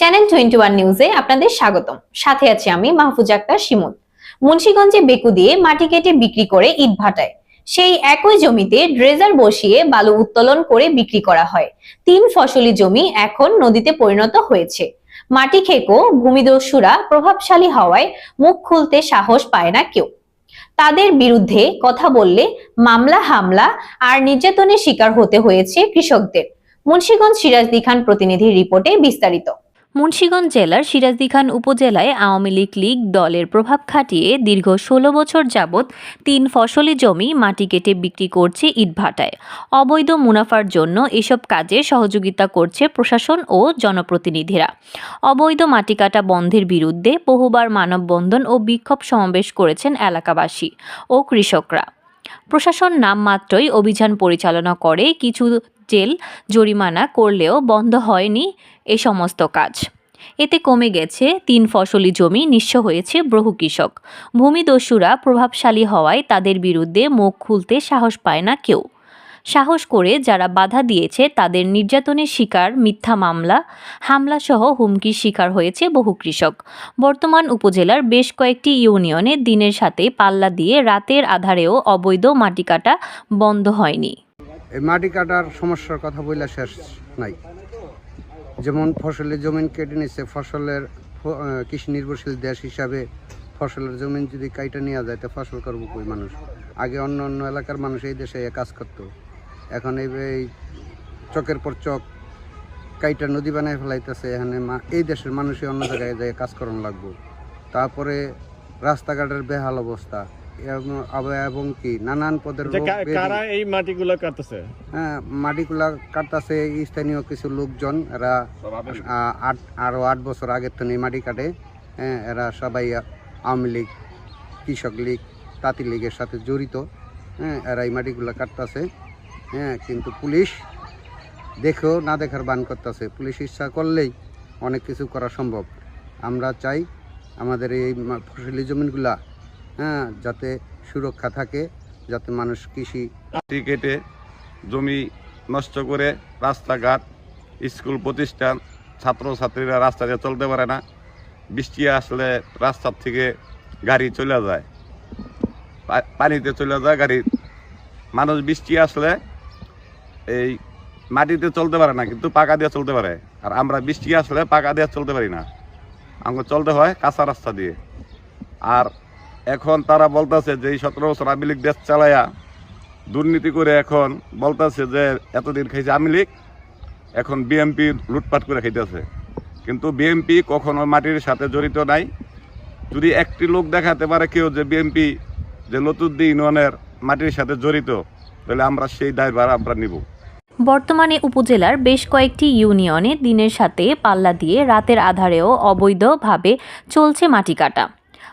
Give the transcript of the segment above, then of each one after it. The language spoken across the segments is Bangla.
চ্যানেল টোয়েন্টি ওয়ান নিউজে আপনাদের স্বাগতম। সাথে আছি আমি মাহফুজ আক্তার শিমুল। মুন্সিগঞ্জে বেকু দিয়ে মাটি কেটে বিক্রি করে ইট ভাটায়। সেই একই জমিতে ড্রেজার বসিয়ে বালু উত্তোলন করে বিক্রি করা হয়। তিন ফসলি জমি এখন নদীতে পরিণত হয়েছে। মাটি খেকো, ভূমিদস্যুরা প্রভাবশালী হওয়ায় মুখ খুলতে সাহস পায় না কেউ। তাদের বিরুদ্ধে কথা বললে মামলা, হামলা আর নির্যাতনের শিকার হতে হয়েছে কৃষকদের। মুন্সীগঞ্জ সিরাজদি খান প্রতিনিধির রিপোর্টে বিস্তারিত। মুন্সিগঞ্জ জেলার সিরাজদি খান উপজেলায় আওয়ামী লীগ লীগ দলের প্রভাব খাটিয়ে দীর্ঘ ষোলো বছর যাবৎ তিন ফসলি জমি মাটি কেটে বিক্রি করছে ইটভাটায় অবৈধ মুনাফার জন্য এসব কাজে সহযোগিতা করছে প্রশাসন ও জনপ্রতিনিধিরা। অবৈধ মাটি কাটা বন্ধের বিরুদ্ধে বহুবার মানববন্ধন ও বিক্ষোভ সমাবেশ করেছেন এলাকাবাসী ও কৃষকরা। প্রশাসন নামমাত্রই অভিযান পরিচালনা করে, কিছু জেল জরিমানা করলেও বন্ধ হয়নি এ সমস্ত কাজ। এতে কমে গেছে তিন ফসলি জমি নিঃস্ব হয়েছে বহু কৃষক। ভূমিদস্যুরা প্রভাবশালী হওয়ায় তাদের বিরুদ্ধে মুখ খুলতে সাহস পায় না কেউ। সাহস করে যারা বাধা দিয়েছে তাদের নির্যাতনের শিকার, মিথ্যা মামলা, হামলাসহ হুমকির শিকার হয়েছে বহু কৃষক। বর্তমান উপজেলার বেশ কয়েকটি ইউনিয়নে দিনের সাথে পাল্লা দিয়ে রাতের আধারেও অবৈধ মাটি কাটা বন্ধ হয়নি। মাটি কাটার সমস্যার কথা বললে শেষ নাই। যেমন ফসলের জমিন কেটে নিচ্ছে ফসলের কৃষি নির্ভরশীল দেশ হিসাবে ফসলের জমিন যদি কাইটা নেওয়া যায়, তো ফসল করব কই মানুষ? আগে অন্য অন্য এলাকার মানুষ এই দেশে কাজ করতো। এখন এই চকের পর চক কাইটা নদী বানায় ফেলাইতেছে এখানে মা- এই দেশের মানুষই অন্য জায়গায় যায় কাজ করণ লাগবো। তারপরে রাস্তাঘাটের বেহাল অবস্থা এবং- কি নানান পদের। কারা এই মাটিগুলো কাটতেছে? হ্যাঁ মাটিগুলা কাটতেছে স্থানীয় কিছু লোকজন এরা আট আরও আট বছর আগের তো মাটি কাটে। হ্যাঁ এরা সবাই আওয়ামী লীগ কৃষক লীগ তাঁতি লীগের সাথে জড়িত। হ্যাঁ এরা এই মাটিগুলা কাটতেছে। হ্যাঁ কিন্তু পুলিশ দেখেও না দেখার বান করতেছে। পুলিশ ইচ্ছা করলেই অনেক কিছু করা সম্ভব। আমরা চাই আমাদের এই ফসলি জমিনগুলা হ্যাঁ যাতে সুরক্ষা থাকে, যাতে মানুষ কৃষি কেটে জমি নষ্ট করে রাস্তাঘাট, স্কুল প্রতিষ্ঠান, ছাত্রছাত্রীরা রাস্তা দিয়ে চলতে পারে না। বৃষ্টি আসলে রাস্তার থেকে গাড়ি চলে যায় পানিতে চলে যায় গাড়ি। মানুষ বৃষ্টি আসলে এই মাটিতে চলতে পারে না, কিন্তু পাকা দিয়ে চলতে পারে। আর আমরা বৃষ্টি আসলে পাকা দিয়ে চলতে পারি না। আমাকে চলতে হয় কাঁচা রাস্তা দিয়ে। আর এখন তারা বলতেছে যে, এই সতেরো বছর আওয়ামী লীগ দেশ চালায়া দুর্নীতি করে এখন বলতেছে যে, এতদিন খাইছে আওয়ামী লীগ, এখন বিএমপি লুটপাট করে খাইতেছে। কিন্তু বিএমপি কখনো মাটির সাথে জড়িত নাই। যদি একটি লোক দেখাতে পারে কেউ যে বিএমপি যে লতুদ্দি ইউনিয়নের মাটির সাথে জড়িত তাহলে আমরা সেই দায়ভার আমরা নিব। বর্তমানে উপজেলার বেশ কয়েকটি ইউনিয়নে দিনের সাথে পাল্লা দিয়ে রাতের আধারেও অবৈধভাবে চলছে মাটি কাটা।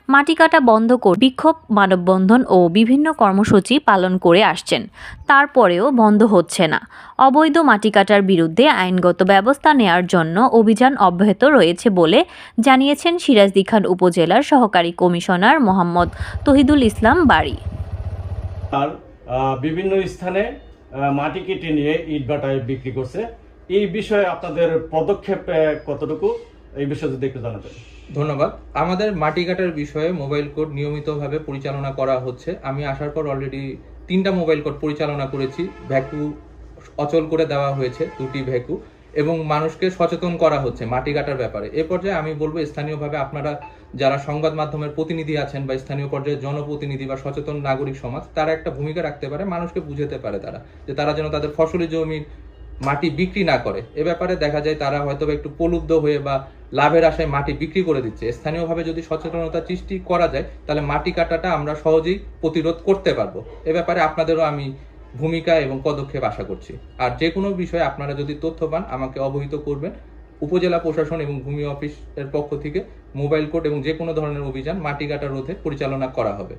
মাটি কাটা বন্ধ করে বিক্ষোভ মানববন্ধন ও বিভিন্ন কর্মসূচি পালন করে আসছেন। তারপরেও বন্ধ হচ্ছে না। অবৈধ মাটি কাটার বিরুদ্ধে আইনগত ব্যবস্থা নেয়ার জন্য অভিযান অব্যাহত রয়েছে বলে জানিয়েছেন সিরাজদি খান উপজেলার সহকারী কমিশনার মোহাম্মদ তহিদুল ইসলাম বাড়ি। বিভিন্ন স্থানে মাটি কেটে নিয়ে ইট ভাটায় বিক্রি করছে। এই বিষয়ে আপনাদের পদক্ষেপ কতটুকু? এই বিষয়ে যদি একটু জানাতেন। ধন্যবাদ। আমাদের মাটি কাটার বিষয়ে মোবাইল কোড নিয়মিতভাবে পরিচালনা করা হচ্ছে। আমি আসার পর অলরেডি তিনটা মোবাইল কোড পরিচালনা করেছি। ভ্যাকু অচল করে দেওয়া হয়েছে, দুটি ভ্যাকু। এবং মানুষকে সচেতন করা হচ্ছে মাটি কাটার ব্যাপারে। এ পর্যায়ে আমি বলব স্থানীয়ভাবে আপনারা যারা সংবাদ মাধ্যমের প্রতিনিধি আছেন বা স্থানীয় পর্যায়ে জনপ্রতিনিধি বা সচেতন নাগরিক সমাজ, তারা একটা ভূমিকা রাখতে পারে, মানুষকে বুঝাতে পারে তারা, যে তারা যেন তাদের ফসলি জমির মাটি বিক্রি না করে। এ ব্যাপারে দেখা যায় তারা হয়তো একটু প্রলুব্ধ হয়ে বা লাভের আশায় মাটি বিক্রি করে দিচ্ছে। স্থানীয়ভাবে যদি সচেতনতা সৃষ্টি করা যায়, তাহলে মাটি কাটাটা আমরা সহজেই প্রতিরোধ করতে পারব। এ ব্যাপারে আপনাদেরও আমি ভূমিকা এবং পদক্ষেপ আশা করছি। আর যে কোনো বিষয়ে আপনারা যদি তথ্য পান, আমাকে অবহিত করবেন। উপজেলা প্রশাসন এবং ভূমি অফিসের পক্ষ থেকে মোবাইল কোড এবং যে কোনো ধরনের অভিযান মাটি কাটা রোধে পরিচালনা করা হবে।